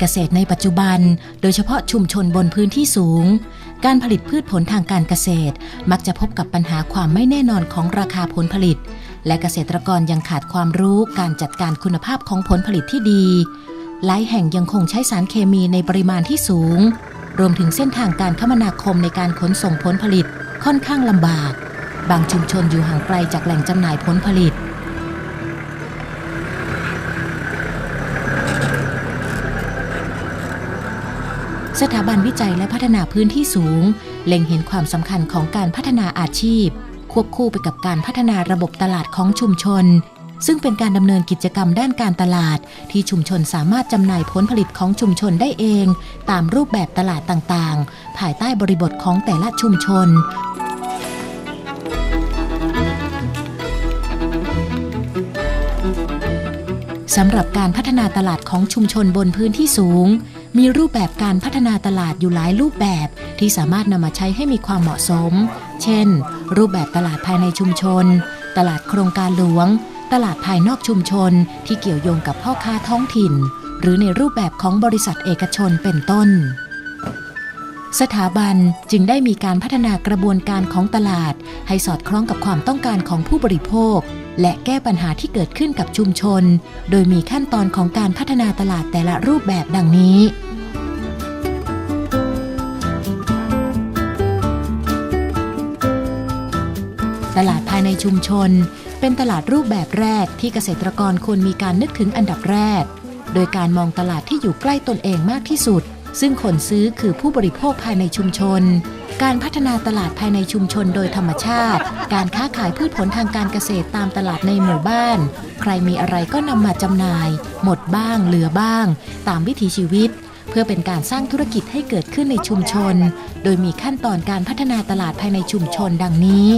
เกษตรในปัจจุบัน โดยเฉพาะชุมชนบนพื้นที่สูง การผลิตพืชผลทางการเกษตร มักจะพบกับปัญหาความไม่แน่นอนของราคาผลผลิต และเกษตรกรยังขาดความรู้การจัดการคุณภาพของผลผลิตที่ดี หลายแห่งยังคงใช้สารเคมีในปริมาณที่สูง รวมถึงเส้นทางการคมนาคมในการขนส่งผลผลิตค่อนข้างลำบาก บางชุมชนอยู่ห่างไกลจากแหล่งจำหน่ายผลผลิต สถาบันวิจัยและพัฒนาพื้นที่สูง เล็งเห็นความสำคัญของการพัฒนาอาชีพ ควบคู่ไปกับการพัฒนาระบบตลาดของชุมชน ซึ่งเป็นการดำเนินกิจกรรมด้านการตลาด ที่ชุมชนสามารถจำหน่ายผลผลิตของชุมชนได้เอง ตามรูปแบบตลาดต่างๆ ภายใต้บริบทของแต่ละชุมชนสำหรับการพัฒนาตลาดของชุมชนบนพื้นที่สูงมีรูปแบบการพัฒนาตลาดอยู่หลายรูปแบบที่สามารถนำมาใช้ให้มีความเหมาะสม เช่น รูปแบบตลาดภายในชุมชน ตลาดโครงการหลวง ตลาดภายนอกชุมชน ที่เกี่ยวโยงกับพ่อค้าท้องถิ่น หรือในรูปแบบของบริษัทเอกชนเป็นต้น สถาบันจึงได้มีการพัฒนากระบวนการของตลาด ให้สอดคล้องกับความต้องการของผู้บริโภค และแก้ปัญหาที่เกิดขึ้นกับชุมชน โดยมีขั้นตอนของการพัฒนาตลาดแต่ละรูปแบบดังนี้ ตลาดภายในชุมชน เป็นตลาดรูปแบบแรกที่เกษตรกรควรมีการนึกถึงอันดับแรก โดยการมองตลาดที่อยู่ใกล้ตนเองมากที่สุด ซึ่งคนซื้อคือผู้บริโภคภายในชุมชน การพัฒนาตลาดภายในชุมชนโดยธรรมชาติ การค้าขายพืชผลทางการเกษตรตามตลาดในหมู่บ้าน ใครมีอะไรก็นำมาจำหน่าย หมดบ้าง เหลือบ้าง ตามวิถีชีวิต เพื่อเป็นการสร้างธุรกิจให้เกิดขึ้นในชุมชน โดยมีขั้นตอนการพัฒนาตลาดภายในชุมชนดังนี้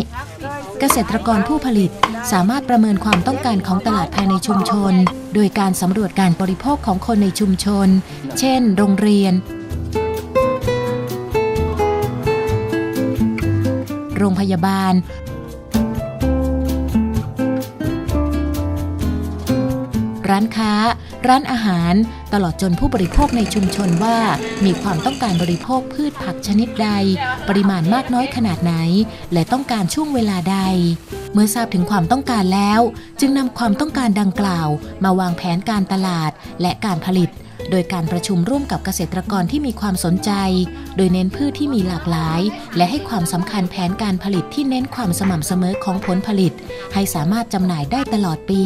เกษตรกรผู้ผลิตสามารถประเมินความต้องการของตลาดภายในชุมชน โดยการสำรวจการบริโภคของคนในชุมชน เช่น โรงเรียน โรงพยาบาล ร้านค้า ร้านอาหาร ตลอดจนผู้บริโภคในชุมชนว่ามีความต้องการบริโภคพืชผักชนิดใด ปริมาณมากน้อยขนาดไหน และต้องการช่วงเวลาใด เมื่อทราบถึงความต้องการแล้ว จึงนำความต้องการดังกล่าว มาวางแผนการตลาดและการผลิต โดยการประชุมร่วมกับเกษตรกรที่มีความสนใจ โดยเน้นพืชที่มีหลากหลาย และให้ความสำคัญแผนการผลิตที่เน้นความสม่ำเสมอของผลผลิต ให้สามารถจำหน่ายได้ตลอดปี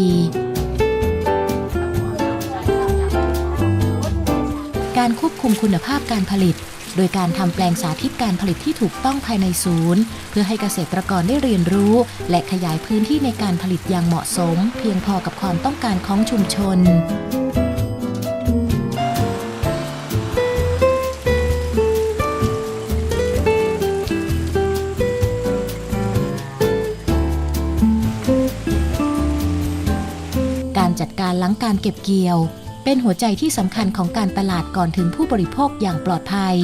การควบคุมคุณภาพการผลิต โดยการทำแปลงสาธิตการผลิตที่ถูกต้องภายในศูนย์ เพื่อให้เกษตรกรได้เรียนรู้ และขยายพื้นที่ในการผลิตอย่างเหมาะสม เพียงพอกับความต้องการของชุมชนการจัดการหลังการเก็บเกี่ยว เป็นหัวใจที่สำคัญของการตลาดก่อนถึงผู้บริโภคอย่างปลอดภัย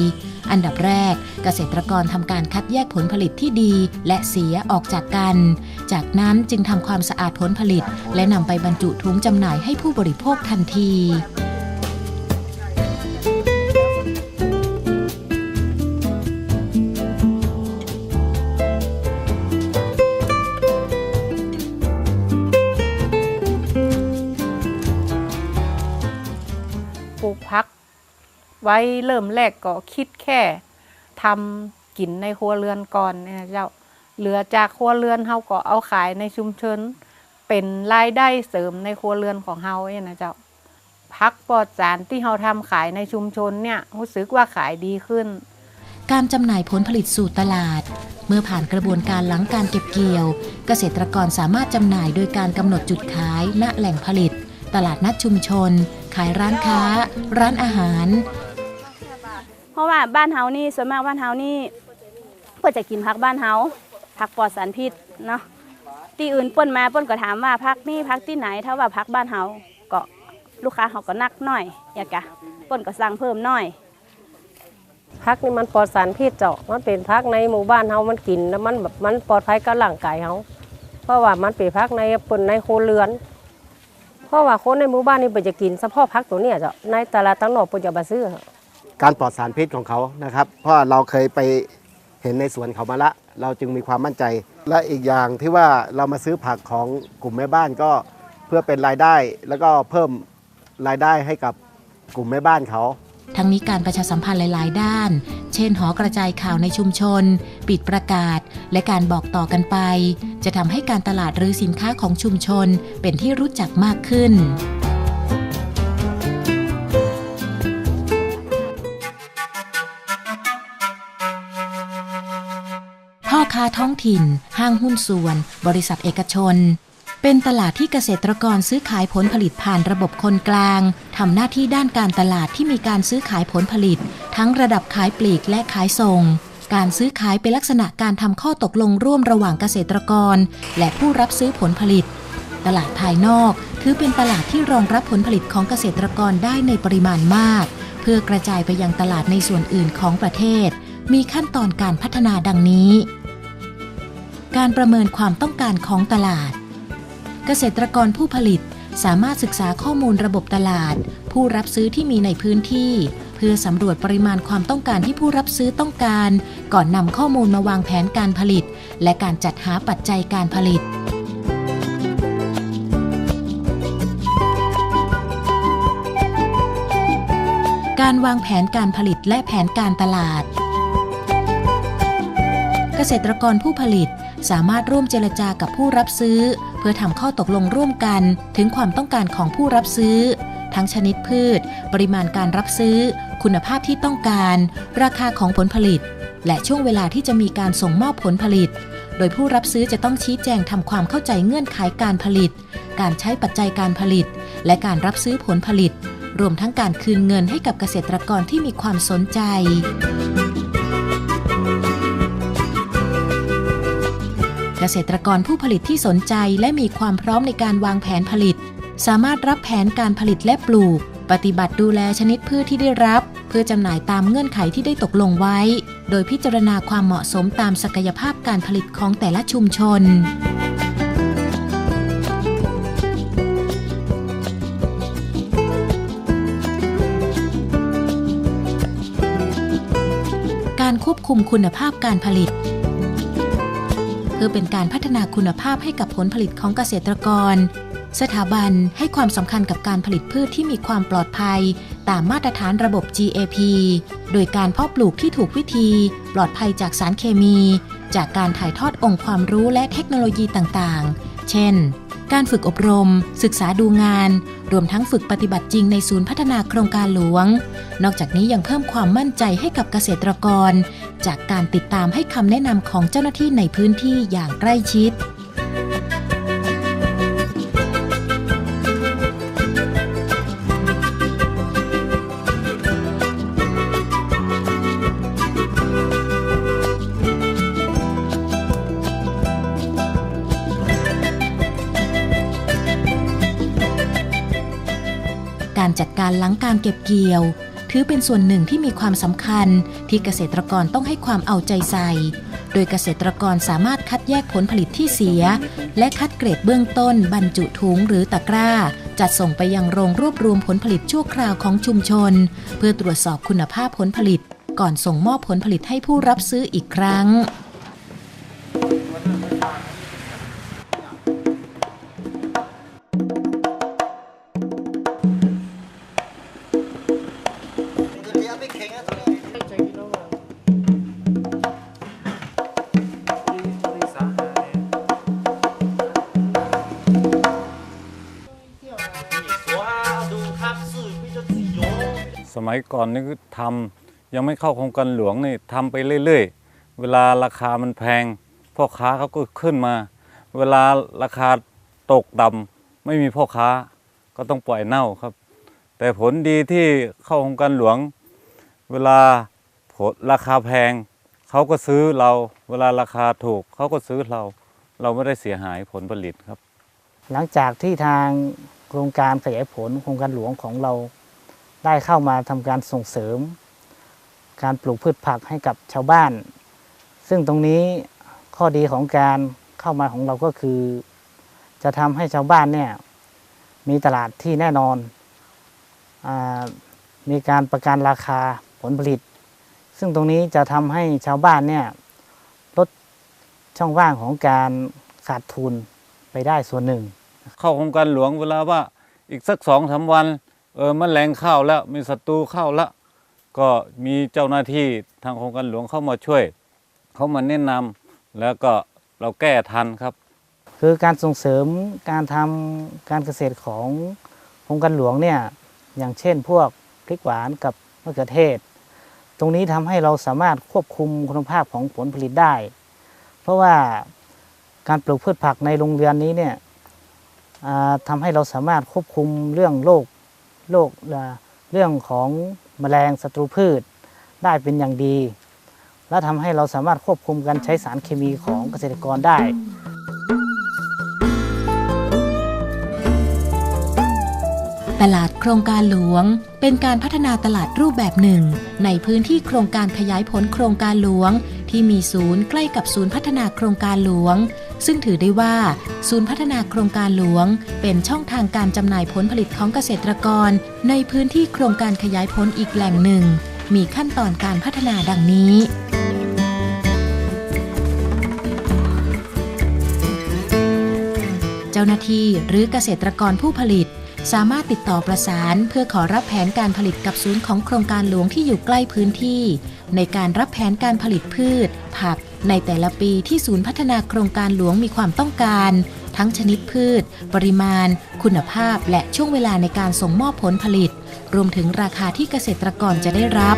อันดับแรก เกษตรกรทำการคัดแยกผลผลิตที่ดีและเสียออกจากกัน จากนั้นจึงทำความสะอาดผลผลิต และนำไปบรรจุถุงจำหน่ายให้ผู้บริโภคทันที ไว้เริ่มแรกก็คิดแค่ทำกินในครัวเรือนก่อนเนี่ยเจ้าเหลือจากครัวเรือนเฮาก็เอาขายในชุมชน เป็นรายได้เสริมในครัวเรือนของเฮาเนี่ยนะเจ้าพักปลอดสารที่เฮาทำขายในชุมชนเนี่ยรู้สึกว่าขายดีขึ้น การจำหน่ายผลผลิตสู่ตลาด เมื่อผ่านกระบวนการหลังการเก็บเกี่ยว เกษตรกรสามารถจำหน่ายโดยการกำหนดจุดขายณแหล่งผลิต ตลาดนัดชุมชน ขายร้านค้า ร้านอาหาร ราะว่าบ้านเฮานี่ส่วนมากบ้านเฮานี่เพื่อจะกินพักบ้านเฮาพักปลอดสารพิษเนาะที่อื่นป้นมาป้นก็ถามว่าพักนี่พักที่ไหนถ้าว่าพักบ้านเฮาก็ลูกค้าเขาก็นักหน่อยอยากกะป้นก็สั่งเพิ่มหน่อยพักนี่มันปลอดสารพิษเจาะมันเป็นพักในหมู่บ้านเฮามันกินแล้วมันแบบมันปลอดภัยกับร่างกายเฮาเพราะว่ามันเป็นพักในปนในโคเรือน เพราะว่าคนในหมู่บ้านนี่เปิดจะกินเฉพาะพักตัวเนี้เจ้าในตลาดตั้งนอกเปิดจะมาซื้อ การปลอดสารพิษของเขานะครับ เพราะเราเคยไปเห็นในสวนเขามาละ เราจึงมีความมั่นใจ และอีกอย่างที่ว่าเรามาซื้อผักของกลุ่มแม่บ้านก็เพื่อเป็นรายได้ แล้วก็เพิ่มรายได้ให้กับกลุ่มแม่บ้านเขาทั้งนี้การประชาสัมพันธ์หลาย ๆ ด้าน เช่น หอกระจายข่าวในชุมชน ปิดประกาศ และการบอกต่อกันไป จะทำให้การตลาดหรือสินค้าของชุมชนเป็นที่รู้จักมากขึ้น ท้องถิ่น ห้างหุ้นส่วน บริษัทเอกชน เป็นตลาดที่เกษตรกรซื้อขายผลผลิตผ่านระบบคนกลางทำหน้าที่ด้านการตลาดที่มีการซื้อขายผลผลิต ทั้งระดับขายปลีกและขายส่ง การซื้อขายเป็นลักษณะการทำข้อตกลงร่วมระหว่างเกษตรกร และผู้รับซื้อผลผลิต ตลาดภายนอกถือเป็นตลาดที่รองรับผลผลิตของเกษตรกรได้ในปริมาณมาก เพื่อกระจายไปยังตลาดในส่วนอื่นของประเทศ มีขั้นตอนการพัฒนาดังนี้ การประเมินความต้องการของตลาด เกษตรกรผู้ผลิตสามารถศึกษาข้อมูลระบบตลาด ผู้รับซื้อที่มีในพื้นที่ เพื่อสำรวจปริมาณความต้องการที่ผู้รับซื้อต้องการ ก่อนนำข้อมูลมาวางแผนการผลิต และการจัดหาปัจจัยการผลิตการวางแผนการผลิตและแผนการตลาด เกษตรกรผู้ผลิต สามารถร่วมเจรจากับผู้รับซื้อ เพื่อทำข้อตกลงร่วมกันถึงความต้องการของผู้รับซื้อ ทั้งชนิดพืช ปริมาณการรับซื้อ คุณภาพที่ต้องการ ราคาของผลผลิต และช่วงเวลาที่จะมีการส่งมอบผลผลิต โดยผู้รับซื้อจะต้องชี้แจงทำความเข้าใจเงื่อนไขการผลิต การใช้ปัจจัยการผลิต และการรับซื้อผลผลิต รวมทั้งการคืนเงินให้กับเกษตรกรที่มีความสนใจ ษตรกรผู้ผลิตที่สนใจและมีความพร้อมในการวางแผนผลิต สามารถรับแผนการผลิตและปลูก ปฏิบัติดูแลชนิดพืชที่ได้รับ เพื่อจำหน่ายตามเงื่อนไขที่ได้ตกลงไว้ โดยพิจารณาความเหมาะสมตามศักยภาพการผลิตของแต่ละชุมชนการควบคุมคุณภาพการผลิต พื่อเป็นการพัฒนาคุณภาพให้กับผลผลิตของเกษตรกร สถาบันให้ความสำคัญกับการผลิตพืชที่มีความปลอดภัย ตามมาตรฐานระบบ GAP โดยการเพาะปลูกที่ถูกวิธี ปลอดภัยจากสารเคมี จากการถ่ายทอดองค์ความรู้และเทคโนโลยีต่างๆ เช่น การฝึกอบรม ศึกษาดูงาน รวมทั้งฝึกปฏิบัติจริงในศูนย์พัฒนาโครงการหลวง นอกจากนี้ยังเพิ่มความมั่นใจให้กับเกษตรกร จากการติดตามให้คำแนะนำของเจ้าหน้าที่ในพื้นที่อย่างใกล้ชิด การจัดการหลังการเก็บเกี่ยว ถือเป็นส่วนหนึ่งที่มีความสำคัญ ที่เกษตรกรต้องให้ความเอาใจใส่ โดยเกษตรกรสามารถคัดแยกผลผลิตที่เสีย และคัดเกรดเบื้องต้น บรรจุถุงหรือตะกร้า จัดส่งไปยังโรงรวบรวมผลผลิตชั่วคราวของชุมชน เพื่อตรวจสอบคุณภาพผลผลิต ก่อนส่งมอบผลผลิตให้ผู้รับซื้ออีกครั้ง สมัยก่อนนี่ทำยังไม่เข้าโครงการหลวงนี่ทำไปเรื่อยๆ เวลาราคามันแพงพ่อค้าเขาก็ขึ้นมา เวลาราคาตกต่ำไม่มีพ่อค้าก็ต้องปล่อยเน่าครับ แต่ผลดีที่เข้าโครงการหลวง เวลาผลราคาแพงเขาก็ซื้อเรา เวลาราคาถูกเขาก็ซื้อเรา เราไม่ได้เสียหายผลผลิตครับ หลังจากที่ทางโครงการขยายผลโครงการหลวงของเรา ได้เข้ามาทำการส่งเสริม การปลูกพืชผักให้กับชาวบ้าน ซึ่งตรงนี้ข้อดีของการเข้ามาของเราก็คือ จะทำให้ชาวบ้านเนี่ยมีตลาดที่แน่นอนอมีการประกันราคาผลผลิต ซึ่งตรงนี้จะทำให้ชาวบ้านเนี่ยลดช่องว่างของการขาดทุนไปได้ส่วนหนึ่ง เข้าโครงการหลวงเวลาว่าอีกสักสองสาวัน เออมันแมลงเข้าแล้วมีศัตรูเข้าแล้วก็มีเจ้าหน้าที่ทางโครงการหลวงเข้ามาช่วย เขามาแนะนำแล้วก็เราแก้ทันครับ คือการส่งเสริมการทำการเกษตรของโครงการหลวงเนี่ยอย่างเช่นพวกพริกหวานกับมะเขือเทศ ตรงนี้ทำให้เราสามารถควบคุมคุณภาพของผลผลิตได้ เพราะว่าการปลูกพืชผักในโรงเรือนนี้เนี่ยทำให้เราสามารถควบคุมเรื่องโรค โรคเรื่องของแมลงศัตรูพืชได้เป็นอย่างดี และทำให้เราสามารถควบคุมการใช้สารเคมีของเกษตรกรได้ตลาดโครงการหลวง เป็นการพัฒนาตลาดรูปแบบหนึ่ง ในพื้นที่โครงการขยายผลโครงการหลวง ที่มีศูนย์ใกล้กับศูนย์พัฒนาโครงการหลวง ซึ่งถือได้ว่า ศูนย์พัฒนาโครงการหลวง เป็นช่องทางการจำหน่ายผลผลิตของเกษตรกร ในพื้นที่โครงการขยายผลอีกแหล่งหนึ่ง มีขั้นตอนการพัฒนาดังนี้เจ้าหน้าที่หรือเกษตรกรผู้ผลิต สามารถติดต่อประสานเพื่อขอรับแผนการผลิตกับศูนย์ของโครงการหลวงที่อยู่ใกล้พื้นที่ ในการรับแผนการผลิตพืช ผัก ในแต่ละปีที่ศูนย์พัฒนาโครงการหลวงมีความต้องการ ทั้งชนิดพืช ปริมาณ คุณภาพ และช่วงเวลาในการส่งมอบผลผลิต รวมถึงราคาที่เกษตรกรจะได้รับ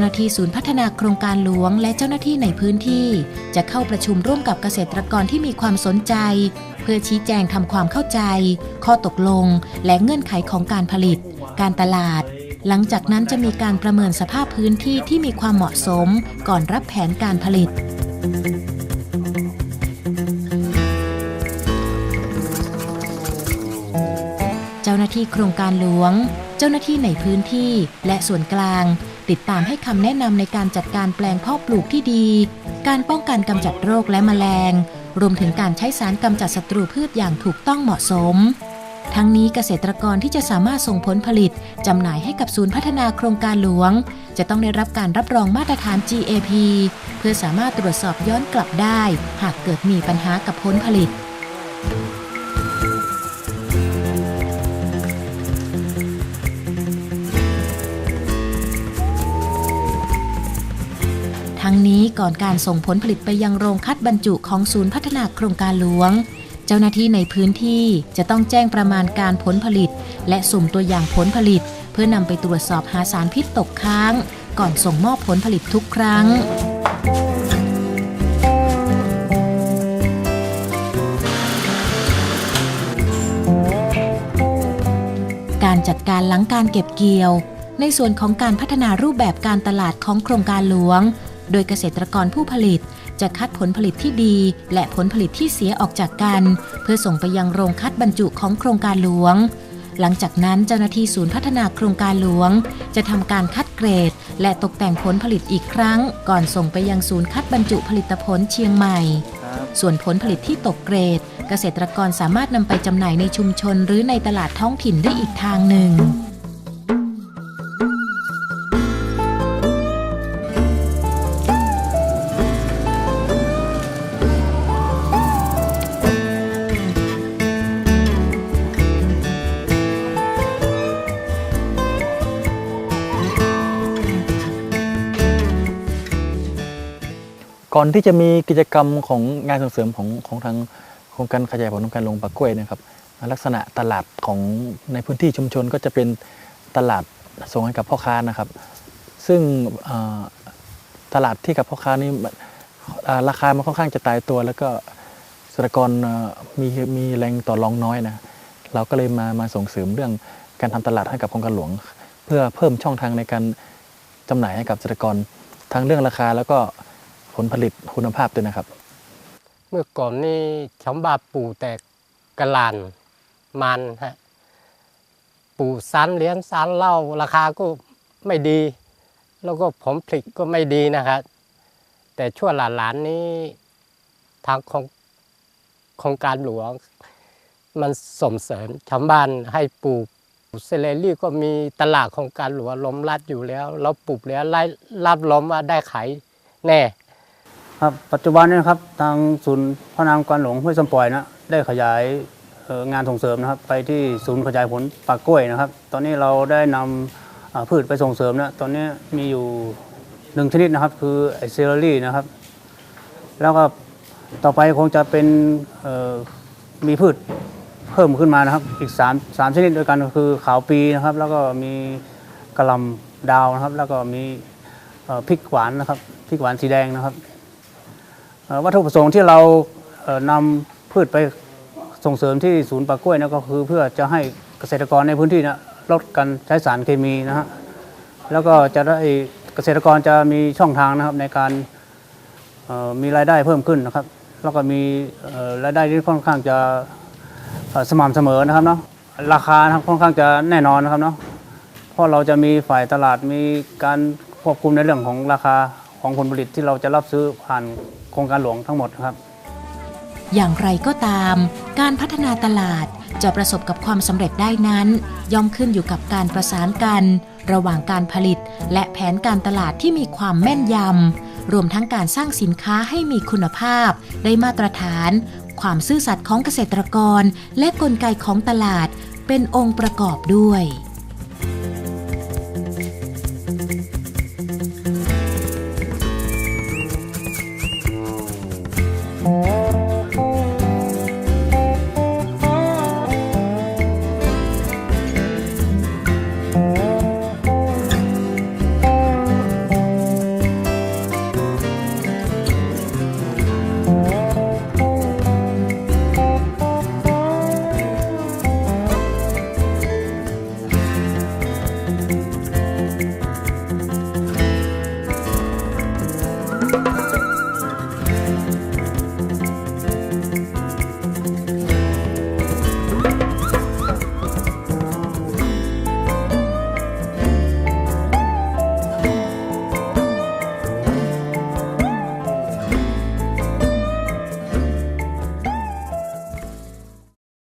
จ้าหน้าที่ศูนย์พัฒนาโครงการหลวงและเจ้าหน้าที่ในพื้นที่ จะเข้าประชุมร่วมกับเกษตรกรที่มีความสนใจ เพื่อชี้แจงทำความเข้าใจ ข้อตกลง และเงื่อนไขของการผลิต การตลาด หลังจากนั้นจะมีการประเมินสภาพพื้นที่ที่มีความเหมาะสม ก่อนรับแผนการผลิตเจ้าหน้าที่โครงการหลวง เจ้าหน้าที่ในพื้นที่และส่วนกลาง ติดตามให้คำแนะนำในการจัดการแปลงเพาะปลูกที่ดี การป้องกันกำจัดโรคและแมลง รวมถึงการใช้สารกำจัดศัตรูพืชอย่างถูกต้องเหมาะสม ทั้งนี้เกษตรกรที่จะสามารถส่งผลผลิตจำหน่ายให้กับศูนย์พัฒนาโครงการหลวง จะต้องได้รับการรับรองมาตรฐาน GAP เพื่อสามารถตรวจสอบย้อนกลับได้ หากเกิดมีปัญหากับผลผลิต นี้ก่อนการส่งผลผลิตไปยังโรงคัดบรรจุของศูนย์พัฒนาโครงการหลวง เจ้าหน้าที่ในพื้นที่จะต้องแจ้งประมาณการผลผลิต และสุ่มตัวอย่างผลผลิต เพื่อนำไปตรวจสอบหาสารพิษตกค้าง ก่อนส่งมอบผลผลิตทุกครั้งการจัดการหลังการเก็บเกี่ยว ในส่วนของการพัฒนารูปแบบการตลาดของโครงการหลวง โดยเกษตรกรผู้ผลิตจะคัดผลผลิตที่ดี และผลผลิตที่เสียออกจากกัน เพื่อส่งไปยังโรงคัดบรรจุของโครงการหลวง หลังจากนั้นเจ้าหน้าที่ศูนย์พัฒนาโครงการหลวง จะทำการคัดเกรด และตกแต่งผลผลิตอีกครั้ง ก่อนส่งไปยังศูนย์คัดบรรจุผลิตผลเชียงใหม่ ส่วนผลผลิตที่ตกเกรด เกษตรกรสามารถนำไปจำหน่ายในชุมชน หรือในตลาดท้องถิ่นได้อีกทางหนึ่ง ก่อนที่จะมีกิจกรรมของงานส่งเสริมของของทางโครงการขยายผลของการลงปลากล้วยนะครับ ลักษณะตลาดของในพื้นที่ชุมชนก็จะเป็นตลาดส่งให้กับพ่อค้านะครับ ซึ่งตลาดที่กับพ่อค้านี่ราคามันค่อนข้างจะตายตัว แล้วก็เกษตรกรมีมีแรงต่อรองน้อยนะเราก็เลยมามาส่งเสริมเรื่องการทำตลาดให้กับโครงการหลวง เพื่อเพิ่มช่องทางในการจำหน่ายให้กับเกษตรกรทั้งเรื่องราคาแล้วก็ ผลผลิตคุณภาพด้วยนะครับ เมื่อก่อนนี่ชาวบ้านปลูกแต่กระลานมันฮะปลูกสารเหรียญสารเหล้าราคาก็ไม่ดี แล้วก็ผลผลิตก็ไม่ดีนะครับแต่ช่วงหลานๆนี้ทางของโครงการหลวง มันส่งเสริมชาวบ้านให้ปลูกเซเลรี่ก็มีตลาดโครงการหลวงลมรัดอยู่แล้ว เราปลูกแล้วไล่รับลมว่าได้ขายแน่ ครับปัจจุบันนี้นะครับทางศูนย์พระนามการหลวงห้วยสมปล่อยนะได้ขยายงานส่งเสริมนะครับ ไปที่ศูนย์ขยายผลปากกล้วยนะครับ ตอนนี้เราได้นำอ่าพืชไปส่งเสริมนะตอนนี้มีอยู่หนึ่งชนิดนะครับ คือไอเซอรี่นะครับ แล้วก็ต่อไปคงจะเป็นมีพืชเพิ่มขึ้นมานะครับ อีก3ามสามชนิดด้วยกันก็คือขาวปีนะครับ แล้วก็มีกระลำดาวนะครับ แล้วก็มีพริกหวานนะครับพริกหวานสีแดงนะครับ วัตถุประสงค์ที่เราเอ่อนำพืชไปส่งเสริมที่ศูนย์ปากล้วยนะก็คือเพื่อจะให้เกษตรกรในพื้นที่นะลดการใช้สารเคมีนะฮะแล้วก็จะได้เกษตรกรจะมีช่องทางนะครับในการมีรายได้เพิ่มขึ้นนะครับ แล้วก็มีรายได้ที่ค่อนข้างจะสม่ำเสมอนะครับเนาะราคานะครับค่อนข้างจะแน่นอนนะครับเนาะเพราะเราจะมีฝ่ายตลาดมีการควบคุมในเรื่องของราคาของผลผลิตที่เราจะรับซื้อผ่าน โครงการหลวงทั้งหมดครับ อย่างไรก็ตาม การพัฒนาตลาดจะประสบกับความสำเร็จได้นั้น ย่อมขึ้นอยู่กับการประสานกัน ระหว่างการผลิต และแผนการตลาดที่มีความแม่นยำรวมทั้งการสร้างสินค้าให้มีคุณภาพ ได้มาตรฐาน ความซื่อสัตย์ของเกษตรกร และกลไกของตลาดเป็นองค์ประกอบด้วย